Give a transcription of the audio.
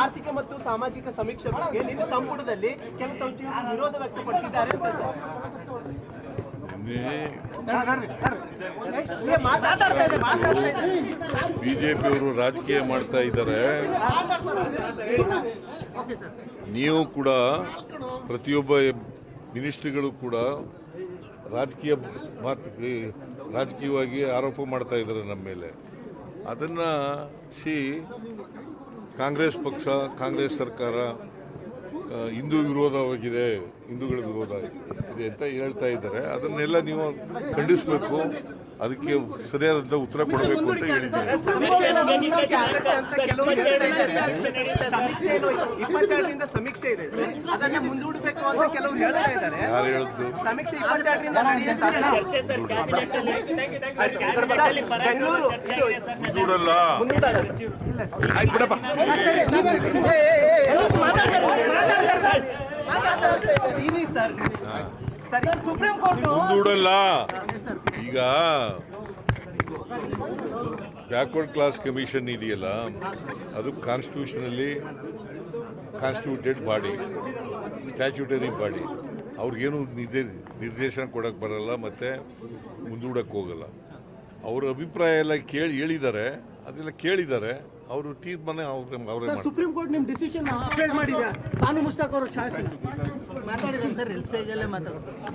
ಆರ್ಥಿಕ ಮತ್ತು ಸಾಮಾಜಿಕ ಸಮೀಕ್ಷೆ ಬಗ್ಗೆ ನಿನ್ನೆ ಸಂಪುಟದಲ್ಲಿ ಕೆಲ ಸಚಿವರು ವಿರೋಧ ವ್ಯಕ್ತಪಡಿಸಿದ್ದಾರೆ ಅಂತ ಸರ್. ಬಿಜೆಪಿಯವರು ರಾಜಕೀಯ ಮಾಡ್ತಾ ಇದ್ದಾರೆ. ನೀವು ಕೂಡ ಪ್ರತಿಯೊಬ್ಬ ಮಿನಿಸ್ಟ್ರಿಗಳು ಕೂಡ ರಾಜಕೀಯ ಮಾತು ರಾಜಕೀಯವಾಗಿ ಆರೋಪ ಮಾಡ್ತಾ ಇದ್ದಾರೆ ನಮ್ಮ ಮೇಲೆ. ಅದನ್ನು ಸಿ ಕಾಂಗ್ರೆಸ್ ಪಕ್ಷ, ಕಾಂಗ್ರೆಸ್ ಸರ್ಕಾರ ಹಿಂದೂ ವಿರೋಧವಾಗಿದೆ, ಹಿಂದೂಗಳ ವಿರೋಧ ಇದೆ ಅಂತ ಹೇಳ್ತಾ ಇದ್ದಾರೆ. ಅದನ್ನೆಲ್ಲ ನೀವು ಖಂಡಿಸಬೇಕು. ಅದಕ್ಕೆ ಸರಿಯಾದಂಥ ಉತ್ತರ ಕೊಡಬೇಕು ಅಂತ ಹೇಳಿದ್ದಾರೆ ಸಮೀಕ್ಷೆಯನ್ನು ಮುಂದೂಡಿಕೆ ಆಗುತ್ತೆ ಅಂತ ಕೆಲವರು ಹೇಳ್ತಾ ಇದ್ದಾರೆ. ಸಮೀಕ್ಷೆ ಇದೆ ಸರ್. ಅದನ್ನ ಮುಂದೂಡಬೇಕು ಅಂತ ಕೆಲವರು ಹೇಳ್ತಾ ಇದ್ದಾರೆ. ಯಾರು ಹೇಳಿದ್ದು ಸಮೀಕ್ಷೆ ಇಪ್ಪತ್ತೆರಡರಿಂದ ಬೆಂಗಳೂರು ಮುಂದೂಡಲ್ಲ? ಆಯ್ತು ಬಿಡಪ್ಪ. ಮುಂದೂಡಲ್ಲ. ಈಗ ಬ್ಯಾಕ್ವರ್ಡ್ ಕ್ಲಾಸ್ ಕಮಿಷನ್ ಇದೆಯಲ್ಲ ಅದು constitutionally constituted body statutory body ಅವ್ರಿಗೇನು ನಿರ್ದೇ ನಿರ್ದೇಶನ ಕೊಡೋಕ್ಕೆ ಬರಲ್ಲ ಮತ್ತು ಮುಂದೂಡಕ್ಕೆ ಹೋಗಲ್ಲ. ಅವ್ರ ಅಭಿಪ್ರಾಯ ಎಲ್ಲ ಕೇಳಿ ಹೇಳಿದ್ದಾರೆ ಅದೆಲ್ಲ ಕೇಳಿದ್ದಾರೆ. ಅವರು ತೀರ್ಮಾನ ಅವ್ರ ಅವರೇ ಸುಪ್ರೀಂ ಕೋರ್ಟ್ ನಿಮ್ಮ ಡಿಸಿಷನ್ ಅಪ್ಡೇಟ್ ಮಾಡಿದ್ಯಾ? ಬಾನು ಮುಸ್ತಾಕ್ ಅವರು ಛಾಯೆ ಮಾತಾಡಿದ್ರೆ ಸರ್ ಎಲ್ ಸ್ಟೇಜಲ್ಲೇ ಮಾತಾಡೋದು